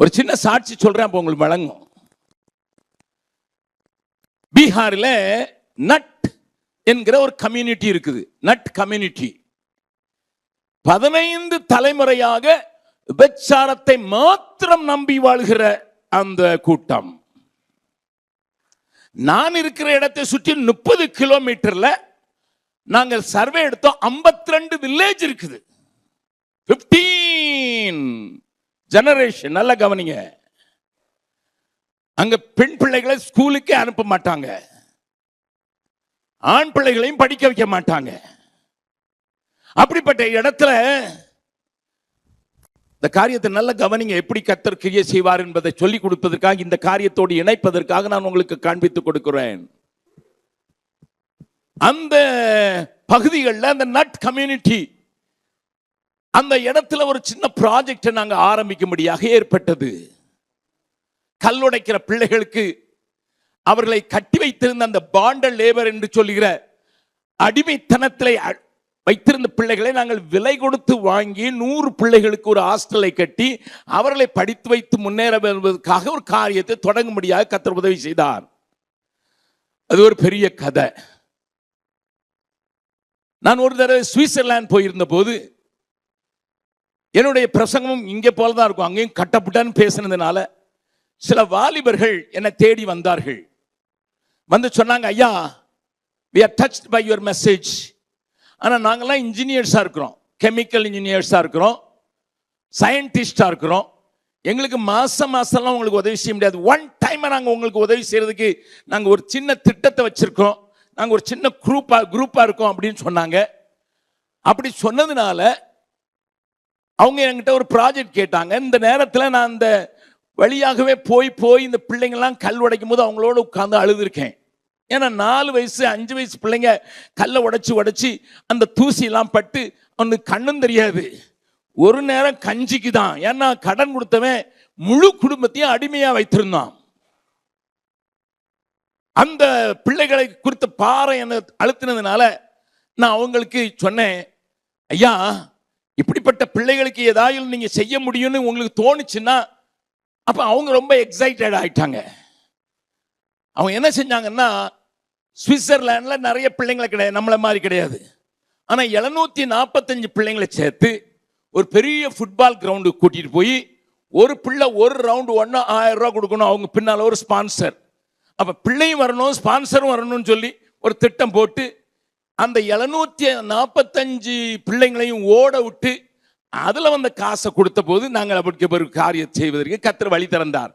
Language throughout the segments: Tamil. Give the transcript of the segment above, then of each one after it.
ஒரு சின்ன சாட்சி சொல்றேன் அப்போ உங்களுக்கு வழங்கும் பீகாரில் நட் என்கிற ஒரு கம்யூனிட்டி இருக்குது. நட் கம்யூனிட்டி பதினைந்து தலைமுறையாக விபச்சாரத்தை மாத்திரம் நம்பி வாழ்கிற அந்த கூட்டம். நான் இருக்கிற இடத்தை சுற்றி முப்பது கிலோமீட்டர்ல நாங்கள் சர்வே எடுத்தோம் 52 ரெண்டு வில்லேஜ் இருக்குது. 15 ஜெனரேஷன் நல்லா கவனிங்க. அங்க பெண் பிள்ளைகளை ஸ்கூலுக்கே அனுப்ப மாட்டாங்க. ஆண் பிள்ளைகளையும் படிக்க வைக்க மாட்டாங்க. அப்படிப்பட்ட இடத்துல இந்த காரியத்தை நல்ல கவனிங்க. எப்படி கத்தர் கிரியை செய்வார் என்பதை சொல்லிக் கொடுப்பதற்காக இந்த காரியத்தோடு இணைப்பதற்காக நான் உங்களுக்கு காண்பித்துக் கொடுக்கிறேன். அந்த பகுதிகளில் அந்த நட் கம்யூனிட்டி அந்த இடத்துல ஒரு சின்ன ப்ராஜெக்டை நாங்கள் ஆரம்பிக்கும்படியாக ஏற்பட்டது. கல்லுடைக்கிற பிள்ளைகளுக்கு அவர்களை கட்டி வைத்திருந்த அந்த பாண்டல் லேபர் என்று சொல்லுகிற அடிமைத்தனத்தில் அ- வைத்திருந்த பிள்ளைகளை நாங்கள் விலை கொடுத்து வாங்கி நூறு பிள்ளைகளுக்கு ஒரு ஹாஸ்டலை கட்டி அவர்களை படித்து வைத்து முன்னேற வருவதற்காக ஒரு காரியத்தை தொடங்கும்படியாக கத்தர் உதவி செய்தார். அது ஒரு பெரிய கதை. நான் ஒரு தடவை சுவிட்சர்லாந்து போயிருந்த போது என்னுடைய பிரசங்கமும் இங்கே போல தான் இருக்கும். அங்கேயும் கட்டப்பட்டான்னு பேசினதுனால சில வாலிபர்கள் என்னை தேடி வந்தார்கள். வந்து சொன்னாங்க ஐயா we are touch by your message ஆனால் நாங்கள்லாம் இன்ஜினியர்ஸாக இருக்கிறோம். கெமிக்கல் இன்ஜினியர்ஸாக இருக்கிறோம். சயின்டிஸ்டாக இருக்கிறோம். எங்களுக்கு மாதம் மாதம்லாம் உங்களுக்கு உதவி செய்ய முடியாது. ஒன் டைமை நாங்கள் உங்களுக்கு உதவி செய்கிறதுக்கு நாங்கள் ஒரு சின்ன திட்டத்தை வச்சுருக்கோம் நாங்கள் ஒரு சின்ன குரூப்பாக குரூப்பாக இருக்கோம் அப்படின்னு சொன்னாங்க. அப்படி சொன்னதுனால அவங்க என்கிட்ட ஒரு ப்ராஜெக்ட் கேட்டாங்க. இந்த நேரத்தில் நான் இந்த வழியாகவே போய் போய் இந்த பிள்ளைங்கள்லாம் கல் உடைக்கும் போது அவங்களோட உட்காந்து அழுதுருக்கேன். ஏன்னா நாலு வயசு அஞ்சு வயசு பிள்ளைங்க கல்லை உடைச்சி உடச்சி அந்த தூசியெல்லாம் பட்டு அவனுக்கு கண்ணும் தெரியாது. ஒரு நேரம் கஞ்சிக்கு தான். ஏன்னா கடன் கொடுத்தவன் முழு குடும்பத்தையும் அடிமையாக வைத்திருந்தான். அந்த பிள்ளைகளை குறித்த பாறை என்ன அழுத்தினதுனால நான் அவங்களுக்கு சொன்னேன் ஐயா இப்படிப்பட்ட பிள்ளைகளுக்கு ஏதாவது நீங்க செய்ய முடியும்னு உங்களுக்கு தோணுச்சுன்னா அப்ப அவங்க ரொம்ப எக்ஸைட்டட் ஆயிட்டாங்க. அவங்க என்ன செஞ்சாங்கன்னா சுவிட்சர்லாந்துல நிறைய பிள்ளைங்களை கிடையாது நம்மளை மாதிரி கிடையாது. ஆனா எழுநூத்தி நாற்பத்தஞ்சு பிள்ளைங்களை சேர்த்து ஒரு பெரிய ஃபுட்பால் கிரவுண்டு கூட்டிட்டு போய் ஒரு பிள்ளை ஒரு ரவுண்டு ஒன்று ஆயிரம் ரூபா கொடுக்கணும் அவங்க பின்னால ஒரு ஸ்பான்சர் அப்ப பிள்ளையும் வரணும் ஸ்பான்சரும் வரணும்னு சொல்லி ஒரு திட்டம் போட்டு அந்த எழுநூத்தி நாற்பத்தஞ்சு பிள்ளைங்களையும் ஓட விட்டு அதில் வந்த காசை கொடுத்த போது நாங்கள் அப்படி ஒரு காரியம் செய்வதற்கு கத்திர வழி திறந்தார்.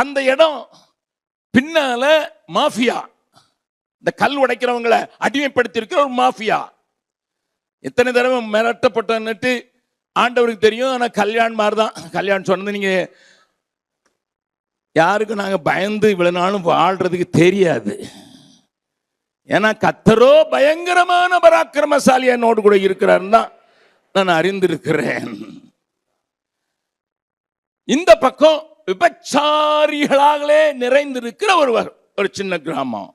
அந்த இடம் பின்னால மாஃபியா. இந்த கல் உடைக்கிறவங்களை அடிமைப்படுத்தி இருக்கிற ஒரு மாஃபியா. எத்தனை தடவை மிரட்டப்பட்டன்னுட்டு ஆண்டவருக்கு தெரியும் ஆனால் கல்யாண் மாதிரி தான் கல்யாணம் சொன்னது நீங்க யாருக்கும் நாங்கள் பயந்து இவ்வளவு நாளும் வாழ்றதுக்கு தெரியாது. ஏன்னா கத்தரோ பயங்கரமான பராக்கிரமசாலி என்னோடு கூட இருக்கிறாருன்னு தான் நான் அறிந்திருக்கிறேன். இந்த பக்கம் விபச்சாரிகளாகவே நிறைந்திருக்கிற ஒருவர் ஒரு சின்ன கிராமம்.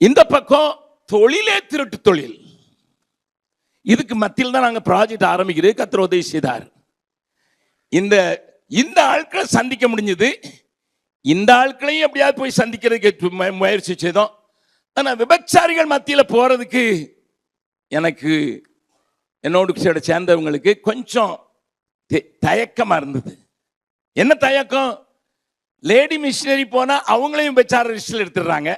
இந்த பக்கம் தொழிலே திருட்டு தொழில். இதுக்கு மத்தியில் தான் நாங்கள் ப்ராஜெக்ட் ஆரம்பிக்கிறது கத்திர உதவி செய்தார். இந்த இந்த ஆட்களை சந்திக்க முடிஞ்சது. இந்த ஆட்களையும் எப்படியாவது போய் சந்திக்கிறதுக்கு முயற்சி செய்தோம். ஆனா விபச்சாரிகள் மத்தியில போறதுக்கு எனக்கு என்னோடு சேர்ந்தவங்களுக்கு கொஞ்சம் தயக்கமாக தயக்கமா இருந்தது. என்ன தயக்கம்? லேடி மிஷினரி போனா அவங்களையும் விபச்சார லிஸ்டில் எடுத்துடுறாங்க.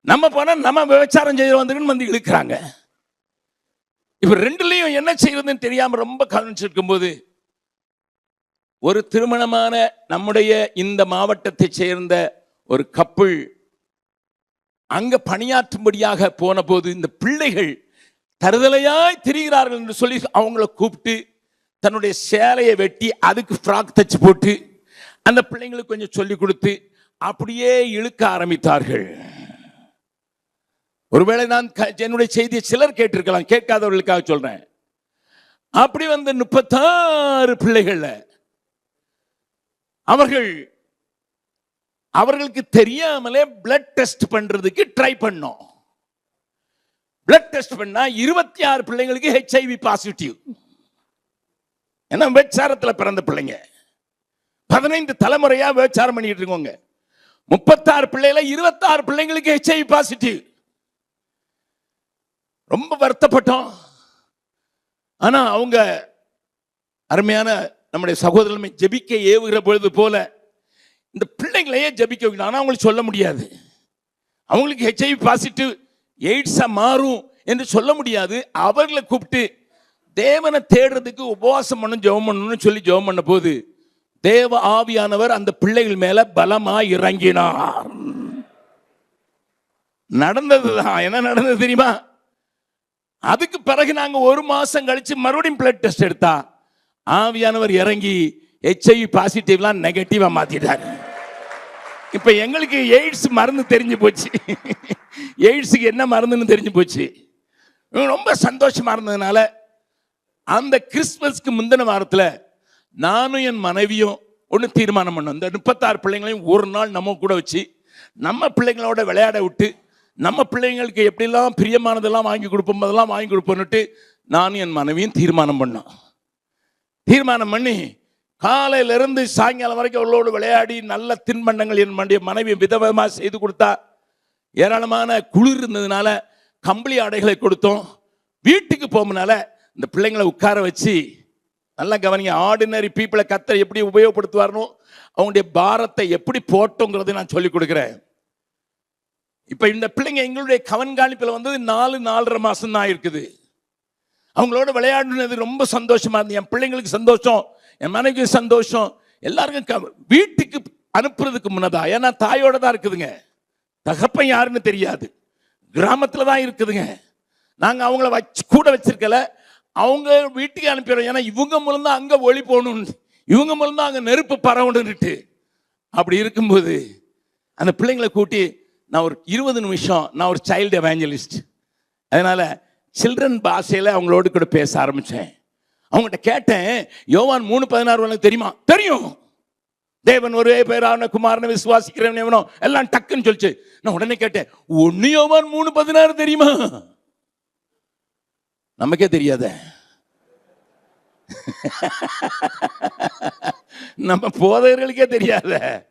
நம்ம போனா நம்ம விபச்சாரம் செய்ய வந்துருன்னு வந்து இழுக்கிறாங்க. இப்ப ரெண்டுலேயும் என்ன செய்யறதுன்னு தெரியாம ரொம்ப கவனிச்சிருக்கும் போது ஒரு திருமணமான நம்முடைய இந்த மாவட்டத்தை சேர்ந்த ஒரு கப்புள் அங்க பணியாற்றும்படியாக போன போது இந்த பிள்ளைகள் தருதலையாய் திரிகிறார்கள் என்று சொல்லி அவங்கள கூப்பிட்டு தன்னுடைய சேலையை வெட்டி அதுக்கு ஃப்ராக் தச்சு போட்டு அந்த பிள்ளைங்களுக்கு கொஞ்சம் சொல்லி கொடுத்து அப்படியே இழுக்க ஆரம்பித்தார்கள். ஒருவேளை நான் க- என்னுடைய செய்தியை சிலர் கேட்டிருக்கலாம். கேட்காதவர்களுக்காக சொல்றேன். அப்படி வந்து முப்பத்தாறு பிள்ளைகள்ல அவர்கள் அவர்களுக்கு தெரியாமலே பிளட் டெஸ்ட் பண்றதுக்கு ட்ரை பண்ணோம். பிளட் டெஸ்ட் பண்ணா இருபத்தி ஆறு பிள்ளைங்களுக்கு ஹெச்ஐவி பாசிட்டிவ் ஏன்னா விபச்சாரத்துல பிறந்த பிள்ளைங்க. பதினைந்து தலைமுறையா வேச்சாரம் பண்ணிட்டு இருக்கோங்க. முப்பத்தாறு பிள்ளைகள இருபத்தாறு பிள்ளைங்களுக்கு ஹெச்ஐவி பாசிட்டிவ் ரொம்ப வருத்தப்பட்டோம். ஆனா அவங்க அருமையான நம்முடைய சகோதரமை ஜெபிக்க ஏவுகிற பொழுது போல இந்த பிள்ளைங்களையே ஜபிக்க வைக்கணும். அவங்களுக்கு சொல்ல முடியாது. அவங்களுக்கு ஹெச்ஐவி பாசிட்டிவ் எய்ட்ஸாக மாறும் என்று சொல்ல முடியாது. அவர்களை கூப்பிட்டு தேவனை தேடுறதுக்கு உபவாசம் பண்ணணும் ஜெபம் பண்ணணும்னு சொல்லி ஜெபம் பண்ண போது தேவ ஆவியானவர் அந்த பிள்ளைகள் மேலே பலமாக இறங்கினார். நடந்ததுதான் என்ன நடந்தது தெரியுமா? அதுக்கு பிறகு நாங்கள் ஒரு மாதம் கழித்து மறுபடியும் பிளட் டெஸ்ட் எடுத்தா ஆவியானவர் இறங்கி ஹெச்ஐவி பாசிட்டிவ்லாம் நெகட்டிவாக மாற்றிட்டார் இப்ப எங்களுக்கு எய்ட்ஸ் மருந்து தெரிஞ்சு போச்சு. எய்ட்ஸுக்கு என்ன மருந்துன்னு தெரிஞ்சு போச்சு. ரொம்ப சந்தோஷமா இருந்ததுனால அந்த கிறிஸ்மஸ்க்கு முந்தின வாரத்தில் நானும் என் மனைவியும் ஒன்று தீர்மானம் பண்ணோம். இந்த முப்பத்தாறு பிள்ளைங்களையும் ஒரு நாள் நம்ம கூட வச்சு நம்ம பிள்ளைங்களோட விளையாட விட்டு நம்ம பிள்ளைங்களுக்கு எப்படிலாம் பிரியமானதெல்லாம் வாங்கி கொடுப்போம் அதெல்லாம் வாங்கி கொடுப்போன்னுட்டு நானும் என் மனைவியும் தீர்மானம் பண்ணோம். தீர்மானம் பண்ணி காலையிலிருந்து சாயங்காலம் வரைக்கும் அவளோடு விளையாடி நல்ல தின்பண்டங்கள் என் மண்டிய மனைவி விதவிதமாக செய்து கொடுத்தா. ஏராளமான குளிர் இருந்ததுனால கம்பளி ஆடைகளை கொடுத்தோம். வீட்டுக்கு போகும்னால இந்த பிள்ளைங்களை உட்கார வச்சு நல்லா கவனிங்க ஆர்டினரி பீப்புளை கத்தரை எப்படி உபயோகப்படுத்துவார்னோ அவங்களுடைய பாரத்தை எப்படி போட்டோங்கிறதை நான் சொல்லிக் கொடுக்குறேன். இப்போ இந்த பிள்ளைங்க எங்களுடைய கவன்காணிப்பில் வந்தது நாலு நாலரை மாதம் தான் இருக்குது. அவங்களோட விளையாடுனது ரொம்ப சந்தோஷமாக இருந்தது. என் பிள்ளைங்களுக்கு சந்தோஷம். என் மனைவி சந்தோஷம். எல்லாருக்கும் க- வீட்டுக்கு அனுப்புறதுக்கு முன்னதா ஏன்னா தாயோட தான் இருக்குதுங்க. தகப்பன் யாருன்னு தெரியாது. கிராமத்தில் தான் இருக்குதுங்க. நாங்கள் அவங்கள வச்சு கூட வச்சிருக்கல. அவங்க வீட்டுக்கு அனுப்பிடுறோம். ஏன்னா இவங்க மூலம் தான் ஒளி போகணும். இவங்க மூலம் தான் அங்க நெருப்பு பரவணுன்னுட்டு. அப்படி இருக்கும்போது அந்த பிள்ளைங்களை கூட்டி நான் ஒரு இருபது நிமிஷம் நான் ஒரு சைல்டு எவாஞ்சலிஸ்ட் அதனால் சில்ட்ரன் பாஷையில் அவங்களோடு கூட பேச ஆரம்பித்தேன் அவங்ககிட்ட கேட்டேன் யோவான் மூணு பதினாறு உனக்கு தெரியுமா? தெரியும். தேவன் ஒரே பேரான குமாரனை விசுவாசிக்கிறவன் எவனோ? எல்லாம் டக்குன்னு சொல்லிச்சு. நான் உடனே கேட்டேன் ஒன்னு யோவான் மூணு பதினாறு தெரியுமா? நமக்கே தெரியாத. நம்ம போதகர்களுக்கே தெரியாத.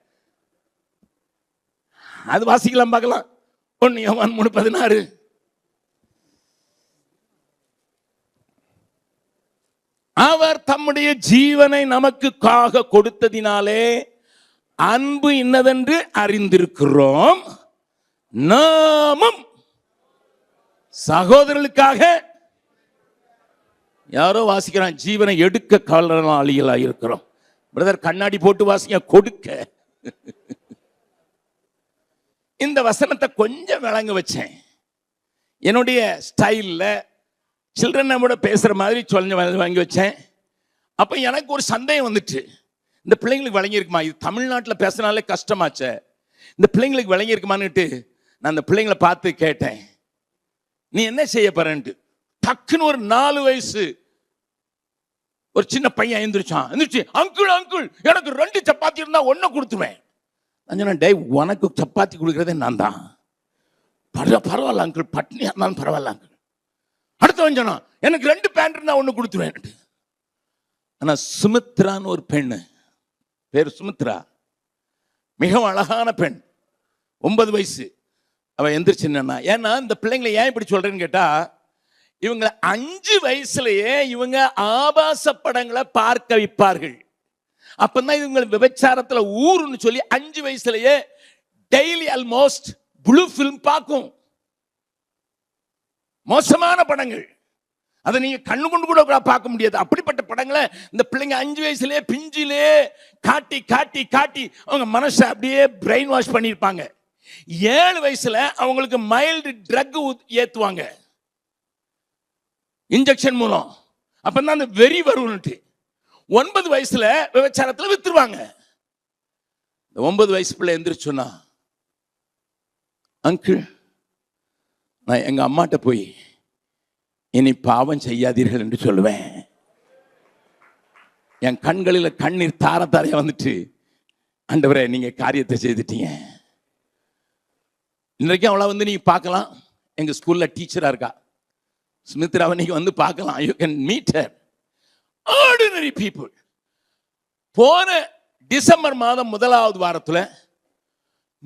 அது வாசிக்கலாம் பார்க்கலாம். ஒன்னு யோவான் மூணு பதினாறு. அவர் தம்முடைய ஜீவனை நமக்குக்காக கொடுத்ததினாலே அன்பு இன்னதென்று அறிந்திருக்கிறோம். நாமும் சகோதரர்களுக்காக யாரோ வாசிக்கிறான் ஜீவனை எடுக்க காலனாளிகளாக இருக்கிறோம். பிரதர் கண்ணாடி போட்டு வாசிங்க கொடுக்க. இந்த வசனத்தை கொஞ்சம் விளங்க வச்சேன். என்னுடைய ஸ்டைலில் சில்ட்ரன் நம்மோட பேசுகிற மாதிரி சொல்லி வாங்கி வச்சேன். அப்போ எனக்கு ஒரு சந்தேகம் வந்துச்சு இந்த பிள்ளைங்களுக்கு வழங்கியிருக்குமா? இது தமிழ்நாட்டில் பேசுனாலே கஷ்டமாச்சே. இந்த பிள்ளைங்களுக்கு விளங்கியிருக்குமான்னுட்டு நான் அந்த பிள்ளைங்களை பார்த்து கேட்டேன். நீ என்ன செய்ய போறேன்ட்டு. டக்குன்னு ஒரு நாலு வயசு. ஒரு சின்ன பையன் எழுந்திரிச்சான். எழுந்திரிச்சு அங்குள் அங்குள் எனக்கு ரெண்டு சப்பாத்தி இருந்தால் ஒன்றை கொடுத்துருவேன். நான் சொன்னேன் உனக்கு சப்பாத்தி கொடுக்குறதே நான் தான் பரவ பரவாயில்ல அங்குள். பட்னியாக இருந்தாலும் பரவாயில்ல அங்குள். அடுத்தவன் சொன்னான் எனக்கு ரெண்டு பேண்ட் இருந்தால் ஒன்று கொடுத்துருவேன். ஆனால் சுமித்ரான்னு ஒரு பெண்ணு பேர் சுமித்ரா. மிகவும் அழகான பெண் ஒன்பது வயசு. அவள் எந்திரிச்சு என்னன்னா ஏன்னா இந்த பிள்ளைங்களை ஏன் இப்படி சொல்கிறேன்னு கேட்டால் இவங்களை அஞ்சு வயசுலேயே இவங்க ஆபாச படங்களை பார்க்க வைப்பார்கள். அப்பதான் இவங்க விபச்சாரத்தில் ஊருன்னு சொல்லி அஞ்சு வயசுலேயே டெய்லி ஆல்மோஸ்ட் ப்ளூ ஃபிலிம் பார்க்கும். மோசமான படங்கள். அதை நீங்க கண்ணு கொண்டு கூட பார்க்க முடியாது. அப்படிப்பட்ட படங்களை இந்த பிள்ளைங்க அஞ்சு வயசுலயே பிஞ்சிலே காட்டி காட்டி காட்டி அவங்க மனசை அப்படியே பிரெயின் வாஷ் பண்ணியிருப்பாங்க. ஏழு வயசுல அவங்களுக்கு மைல்டு ட்ரக் ஏத்துவாங்க. இன்ஜெக்ஷன் மூலம். அப்பதான் அந்த வெறி வரும்னுட்டு. ஒன்பது வயசுல விபச்சாரத்தில் வித்துருவாங்க. இந்த ஒன்பது வயசு பிள்ளை எந்திரிச்சுன்னா அங்கிள் நான் எங்கள் அம்மாட்ட போய் இனி பாவம் செய்யாதீர்கள் என்று சொல்லுவேன். என் கண்களில் கண்ணீர் தார தாரையாக வந்துட்டு ஆண்டவரே நீங்கள் காரியத்தை செய்துட்டீங்க. இன்றைக்கும் அவளை வந்து நீங்கள் பார்க்கலாம். எங்கள் ஸ்கூலில் டீச்சராக இருக்கா. சுமித்ராவை நீங்க வந்து பார்க்கலாம். You can meet her ordinary people போன டிசம்பர் மாதம் முதலாவது வாரத்தில்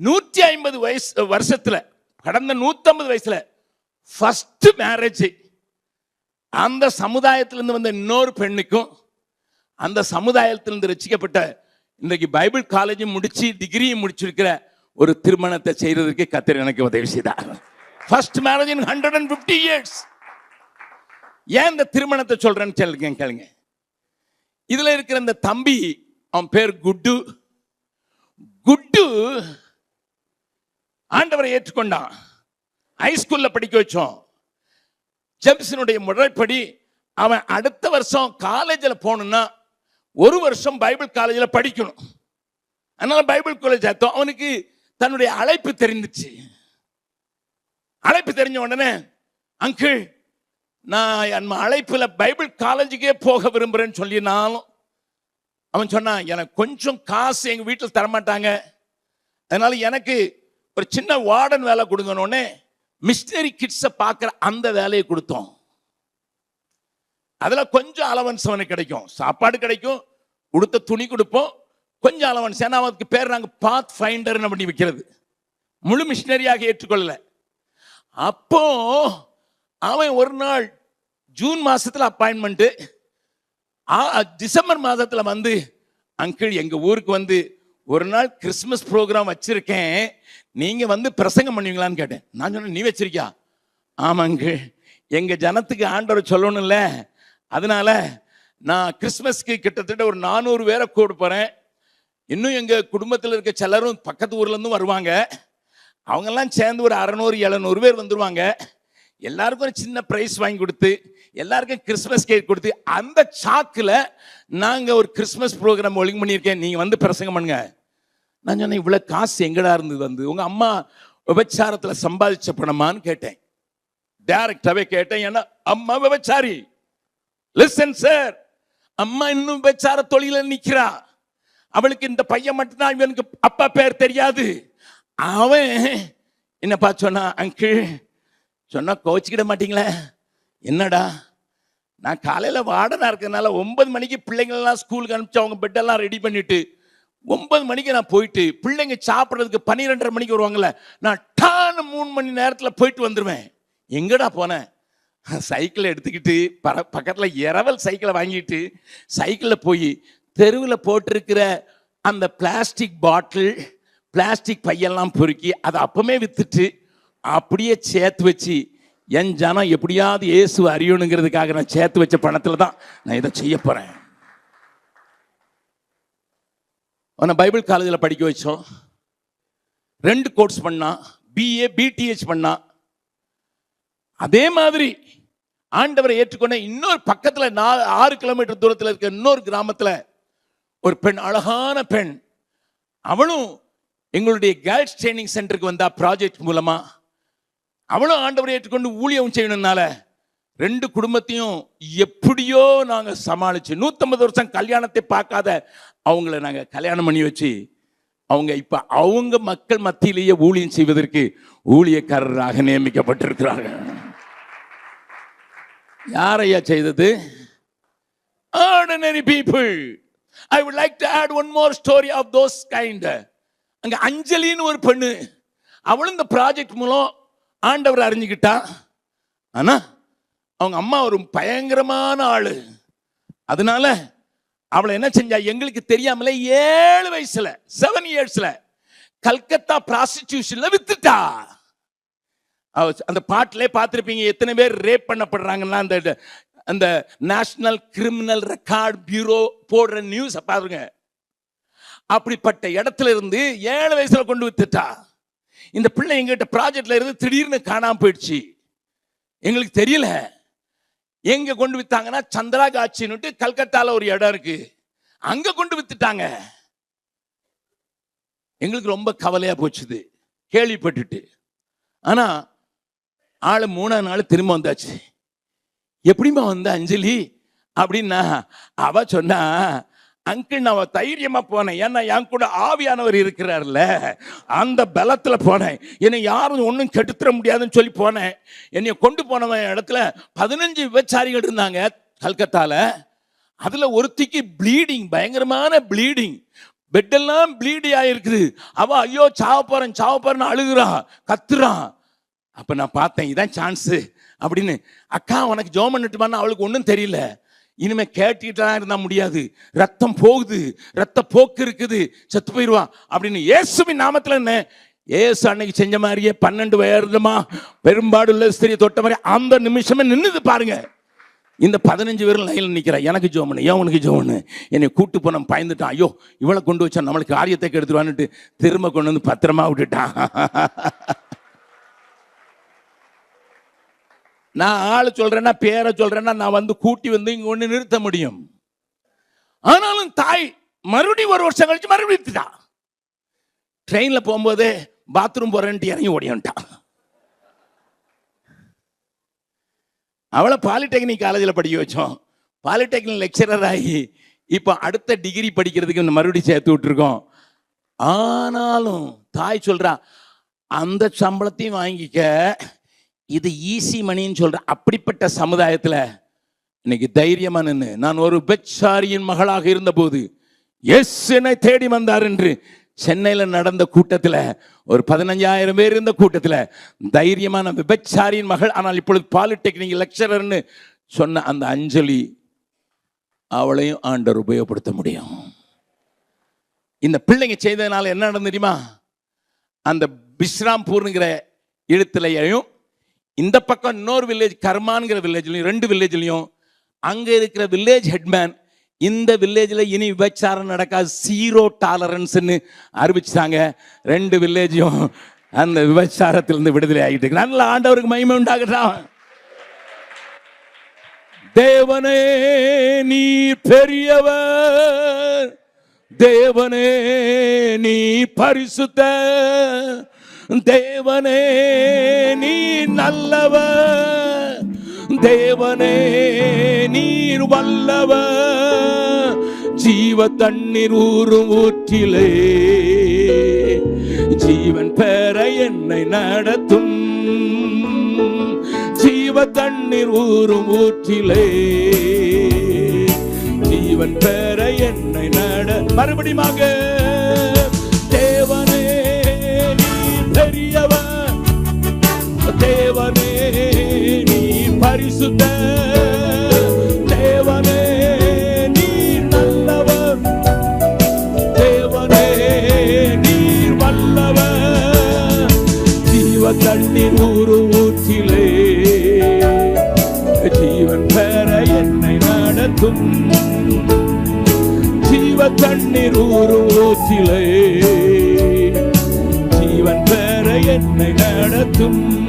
நூற்றி ஐம்பது வயசு வருஷத்தில் கடந்த நூற்றம்பது வயசில் ஃபர்ஸ்ட் மேரேஜ் அந்த சமுதாயத்திலிருந்து வந்த இன்னொரு பெண்ணுக்கும் அந்த சமுதாயத்திலிருந்து ரசிக்கப்பட்ட இன்றைக்கு பைபிள் காலேஜும் முடிச்சு டிகிரியும் முடிச்சிருக்கிற ஒரு திருமணத்தை செய்யறதுக்கு கத்தர் எனக்கு உதவி செய்தார். First marriage in hundred and fifty years ஏன் இந்த திருமணத்தை சொல்றேன்னு சொல்லுங்க கேளுங்க. இதில் இருக்கிற இந்த தம்பி அவன் பேர் குட்டு. குட்டு ஆண்டவரை ஏற்றுக்கொண்டான். ஹைஸ்கூல்ல படிக்க வச்சோம். ஜெம்சனுடைய முறைப்படி அவன் அடுத்த வருஷம் காலேஜில் போகணும்னா ஒரு வருஷம் பைபிள் காலேஜில் படிக்கணும். அதனால பைபிள் காலேஜ் சேர்த்தோம். அவனுக்கு தன்னுடைய அழைப்பு தெரிந்துச்சு அழைப்பு தெரிஞ்ச உடனே அங்கிள் நான் என் அழைப்பில் பைபிள் காலேஜுக்கே போக விரும்புகிறேன்னு சொல்லினாலும் அவன் சொன்னான் எனக்கு கொஞ்சம் காசு எங்கள் வீட்டில் தரமாட்டாங்க. அதனால எனக்கு ஒரு சின்ன வார்டன் வேலை கொடுங்கன்னு மிஷினரி கிட்ஸை பார்க்குற அந்த வேலையை கொடுத்தோம். அதில் கொஞ்சம் அலவன்ஸ் அவனுக்கு கிடைக்கும். சாப்பாடு கிடைக்கும் கொடுத்த துணி கொடுப்போம் கொஞ்சம் அலவன்ஸ் ஏன்னா அவனுக்கு பேர் நாங்கள் பாத் ஃபைண்டர்னு பண்ணி வைக்கிறது. முழு மிஷினரியாக ஏற்றுக்கொள்ளலை. அப்போ அவன் ஒரு நாள் ஜூன் மாதத்தில் அப்பாயின்மெண்ட்டு டிசம்பர் மாதத்தில் வந்து அங்கிள் எங்கள் ஊருக்கு வந்து ஒரு நாள் கிறிஸ்மஸ் ப்ரோக்ராம் வச்சிருக்கேன். நீங்க வந்து பிரசங்கம் பண்ணுவீங்களான்னு கேட்டேன். நான் சொன்னேன் நீ வச்சிருக்கியா? ஆமாங்க. எங்க ஜனத்துக்கு ஆண்டவர் சொல்லணும்ல. அதனால நான் கிறிஸ்மஸ்க்கு கிட்டத்தட்ட ஒரு நானூறு பேரை கூப்பிட போகிறேன் இன்னும் எங்க குடும்பத்தில் இருக்க சிலரும் பக்கத்து ஊர்ல இருந்தும் வருவாங்க. அவங்கெல்லாம் சேர்ந்து ஒரு அறநூறு எழுநூறு பேர் வந்துருவாங்க. எல்லாருக்கும் ஒரு சின்ன ப்ரைஸ் வாங்கி கொடுத்து எல்லாருக்கும் கிறிஸ்மஸ் கேக் கொடுத்து அந்த சாக்கில் நாங்கள் ஒரு கிறிஸ்மஸ் ப்ரோக்ராம் ஒழுங்கு பண்ணியிருக்கேன். நீங்கள் வந்து பிரசங்கம் பண்ணுங்க. நான் சொன்னேன் இவ்வளவு காசு எங்கடா இருந்தது வந்து உங்க அம்மா விபச்சாரத்துல சம்பாதிச்ச பணமான்னு கேட்டேன். டைரக்டாவே கேட்டேன் ஏன்னா அம்மா விபச்சாரி. லிசன் சார் அம்மா இன்னும் விபச்சார தொழில நிக்கிறா. அவளுக்கு இந்த பையன் மட்டும்தான் இவனுக்கு அப்பா பேர் தெரியாது. அவன் என்னப்பா சொன்னா அங்கிள் சொன்னா கோச்சிக்கிட மாட்டீங்களே. என்னடா? நான் காலையில் வார்டனா இருக்கிறதுனால ஒன்பது மணிக்கு பிள்ளைங்களெல்லாம் ஸ்கூலுக்கு அனுப்பிச்சு அவங்க பெட்டெல்லாம் ரெடி பண்ணிட்டு ஒன்பது மணிக்கு நான் போயிட்டு பிள்ளைங்க சாப்பிட்றதுக்கு பன்னிரெண்டரை மணிக்கு வருவாங்கல்ல நான் டான்னு மூணு மணி நேரத்தில் போயிட்டு வந்துடுவேன் எங்கடா போனேன் சைக்கிளை எடுத்துக்கிட்டு பர பக்கத்தில் இரவல் சைக்கிளை வாங்கிட்டு சைக்கிளில் போய் தெருவில் போட்டிருக்கிற அந்த பிளாஸ்டிக் பாட்டில் பிளாஸ்டிக் பையெல்லாம் பொறுக்கி அதை அப்பமே விற்றுட்டு அப்படியே சேர்த்து வச்சு என் ஜனம் எப்படியாவது இயேசு அறியணுங்கிறதுக்காக நான் சேர்த்து வச்ச பணத்தில் தான் நான் இதை செய்ய போகிறேன் அவனை பைபிள் காலேஜில் படிக்க வச்சோம். ரெண்டு கோர்ஸ் பண்ணான் பிஏ பிடிஹெச் பண்ணான் அதே மாதிரி ஆண்டவரை ஏற்றுக்கொண்ட இன்னொரு பக்கத்தில் நாலு ஆறு கிலோமீட்டர் தூரத்தில் இருக்க இன்னொரு கிராமத்தில் ஒரு பெண் அழகான பெண். அவளும் எங்களுடைய கேர்ள்ஸ் ட்ரைனிங் சென்டருக்கு வந்தா ப்ராஜெக்ட் மூலமாக அவளும் ஆண்டவரை ஏற்றுக்கொண்டு ஊழியம் செய்யணும்னால ரெண்டு குடும்பத்தையும் எப்படியோ நாங்கள் சமாளித்து நூற்றம்பது வருஷம் கல்யாணத்தை பார்க்காத அவங்கள நாங்கள் கல்யாணம் பண்ணி வச்சு அவங்க இப்போ அவங்க மக்கள் மத்தியிலேயே ஊழியம் செய்வதற்கு ஊழியக்காரராக நியமிக்கப்பட்டிருக்கிறார்கள் யாரையா செய்தது? Ordinary people I would like to add one more story of those kind அங்கே அஞ்சலின்னு ஒரு பெண்ணு அவளும் இந்த ப்ராஜெக்ட் மூலம் ஆண்டவர் அறிஞ்சுக்கிட்டா. ஆனால் அவங்க அம்மா ஒரு பயங்கரமான ஆள். அதனால அவளை என்ன செஞ்சா எங்களுக்கு தெரியாமலே ஏழு வயசுல செவன் இயர்ஸ்ல கல்கத்தா ப்ராஸ்டிடியூஷன்ல வித்துட்டா. அவ அந்த பாட்டிலே பார்த்துருப்பீங்க எத்தனை பேர் ரேப் பண்ணப்படுறாங்கன்னா அந்த அந்த நேஷனல் கிரிமினல் ரெக்கார்ட் பியூரோ போடுற நியூஸ் பாருங்க. அப்படிப்பட்ட இடத்துல இருந்து ஏழு வயசுல கொண்டு வித்துட்டா. இந்த பிள்ளை எங்கிட்ட ப்ராஜெக்ட்ல இருந்து திடீர்னு காணாம போயிடுச்சு. எங்களுக்கு தெரியல. எங்க கொண்டு வித்தாங்கன்னா சந்திராகாட்சின்னுட்டு கல்கத்தால ஒரு இடம் இருக்கு. அங்க கொண்டு வித்துட்டாங்க. எங்களுக்கு ரொம்ப கவலையா போச்சுது. கேள்விப்பட்டுட்டு. ஆனா ஆள் மூணாவது நாள் திரும்ப வந்தாச்சு. எப்படிம்மா வந்த அஞ்சலி? அப்படின்னா அவ சொன்னா அங்கிள் நான் தைரியமா போனேன். ஏன்னா என் கூட ஆவியானவர் இருக்கிறார்ல. அந்த பலத்துல போனேன். என்னை யாரும் ஒன்றும் கெடுத்துட முடியாதுன்னு சொல்லி போனேன். என்னை கொண்டு போனவன் இடத்துல பதினஞ்சு விபச்சாரிகள் இருந்தாங்க கல்கத்தால. அதுல ஒருத்திக்கு ப்ளீடிங் பயங்கரமான ப்ளீடிங் பெட்டெல்லாம் ப்ளீடி ஆயிருக்குது. அவ ஐயோ சாவ போறேன் சாவ போறேன்னு அழுகுறா கத்துறான். அப்ப நான் பார்த்தேன் இதான் சான்ஸ் அப்படின்னு. அக்கா உனக்கு ஜோம் பண்ணிட்டுமான்னு அவளுக்கு ஒன்றும் தெரியல. இனிமே கேட்டுக்கிட்டா இருந்தா முடியாது. ரத்தம் போகுது. ரத்த போக்கு இருக்குது. செத்து போயிடுவா அப்படின்னு இயேசுவின் நாமத்தில் என்ன? ஏசு அன்னைக்கு செஞ்ச மாதிரியே பன்னெண்டு வயதுமா பெரும்பாடுள்ள ஸ்திரியை தொட்ட மாதிரி அந்த நிமிஷமே நின்றுது பாருங்க. இந்த பதினஞ்சு பேரும் லைனில் நிற்கிறேன் எனக்கு ஜோமனு ஏன் உனக்கு ஜோமனு? என்னை கூட்டு போன பயந்துட்டான். ஐயோ இவளை கொண்டு வச்சா நம்மளுக்கு காரியத்தை கெடுத்துருவான்னுட்டு திரும்ப கொண்டு வந்து பத்திரமா விட்டுட்டான். நான் ஆள் சொல்றேன்னா பேரை சொல்றேன்னா நான் வந்து கூட்டி வந்து இங்க ஒன்று நிறுத்த முடியும். ஆனாலும் தாய் மறுபடியும் ஒரு வருஷம் கழிச்சு மறுபடியும் வித்துட்டா ட்ரெயினில் போகும்போதே பாத்ரூம் போறேன்ட்டு இறங்கி ஓடியான்ட்டான் அவளை பாலிடெக்னிக் காலேஜில் படிக்க வச்சோம். பாலிடெக்னிக் லெக்சரர் ஆகி இப்போ அடுத்த டிகிரி படிக்கிறதுக்கு இன்னும் மறுபடியும் சேர்த்து விட்டுருக்கோம். ஆனாலும் தாய் சொல்கிறா அந்த சம்பளத்தையும் வாங்கிக்க. இது ஈஸி மணின்னு சொல்கிற அப்படிப்பட்ட சமுதாயத்தில் இன்னைக்கு தைரியமாக நின்று நான் ஒரு பெச்சாரியின் மகளாக இருந்தபோது எஸ் என்னை தேடி வந்தார் என்று சென்னையில் நடந்த கூட்டத்தில் ஒரு பதினஞ்சாயிரம் பேர் இருந்த கூட்டத்தில் தைரியமான விபச்சாரியின் மகள் ஆனால் இப்பொழுது பாலிடெக்னிக் லெக்சரர்னு சொன்ன அந்த அஞ்சலி அவளையும் ஆண்டவர் உபயோகப்படுத்த முடியும். இந்த பிள்ளைங்க செய்ததுனால என்ன நடந்து தெரியுமா? அந்த பிஸ்ராம்பூருங்கிற எழுத்துலையும் இந்த பக்கம் இன்னொரு வில்லேஜ் கர்மான்கிற வில்லேஜ்லையும் ரெண்டு வில்லேஜ்லையும் அங்கே இருக்கிற வில்லேஜ் ஹெட்மேன் இந்த வில்லேஜில் இனி விபச்சாரம் நடக்காது. ஜீரோ டாலரன்ஸ்னு அறிவிச்சிட்டாங்க. ரெண்டு வில்லேஜையும் அந்த விபச்சாரத்திலிருந்து விடுதலை ஆகிட்டு இருக்கு. நல்ல ஆண்டவருக்கு மகிமை உண்டாகட்டும். தேவனே நீ பெரியவர். தேவனே நீ பரிசுத்த தேவனே நீ நல்லவர். தேவனே நீர் வல்லவர். ஜீவ தண்ணீர் ஊறும் ஊற்றிலே ஜீவன் பெற என்னை நடத்தும். ஜீவ தண்ணீர் ஊறும் ஊற்றிலே ஜீவன் பெற என்னை நட மறுபடியும் பரிசுத்த தேவனே நீ நல்லவர். தேவனே நீர் வல்லவர். ஜீவ தண்ணீர் ஊரு ஊற்றிலே. ஜீவன் பெற என்னை நடத்தும். ஜீவ தண்ணீர் ஊற்றிலே. ஜீவன் பெற என்னை நடத்தும்.